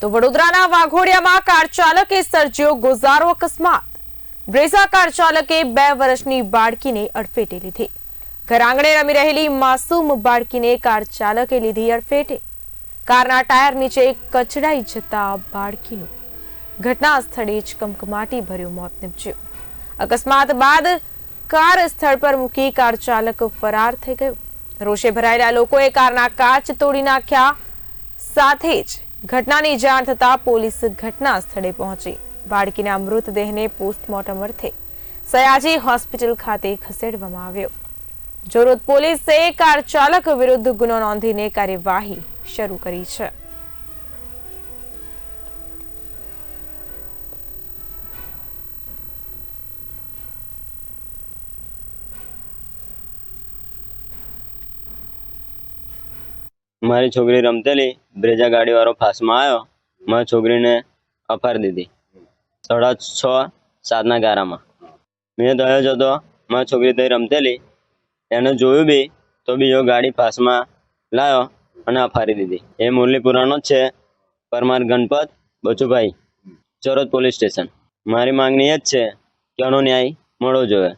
તો વડોદરાના વાઘોડિયામાં કાર ચાલકે સર્જ્યો ગોઝારો અકસ્માત. બ્રેઝા કાર ચાલકે બે વર્ષની બાળકીને અડફેટે લીધી. ઘર આંગણે રમી રહેલી માસૂમ બાળકીને કાર ચાલકે લીધી અડફેટે. કારના ટાયર નીચે કચડાઈ જતા બાળકીનું ઘટના સ્થળે જ કમકમાટી ભર્યું મોત નીપજ્યું. અકસ્માત બાદ કાર સ્થળ પર મૂકી કાર ચાલક ફરાર થઈ ગયો. રોષે ભરાયેલા લોકોએ કારના કાચ તોડી નાખ્યા સાથે જ ઘટનાની જાણ થતાં પોલીસ ઘટના સ્થળે પહોંચી. બાળકીના મૃતદેહને પોસ્ટમોર્ટમ અર્થે સયાજી હોસ્પિટલ ખાતે ખસેડવામાં આવ્યો. જોરોદ પોલીસે કાર ચાલક વિરુદ્ધ ગુનો નોંધીને કાર્યવાહી શરૂ કરી છે. મારી છોકરી રમતેલી, બ્રેજા ગાડીવાળો ફાસમાં આવ્યો, મારી છોકરીને અફાર દીધી. સાડા છ, સાતના ગારામાં. મેં થયો જ હતો મારી છોકરી ત્યાં રમતેલી, એને જોયું બી, તો બીજો ગાડી ફાસમાં લાવ્યો અને અફારી દીધી. એ મુરલીપુરાનો જ છે, પરમાર ગણપત બચુભાઈ, ચરોદ પોલીસ સ્ટેશન. મારી માંગણી એ જ છે કે આનો ન્યાય મળવો જોઈએ.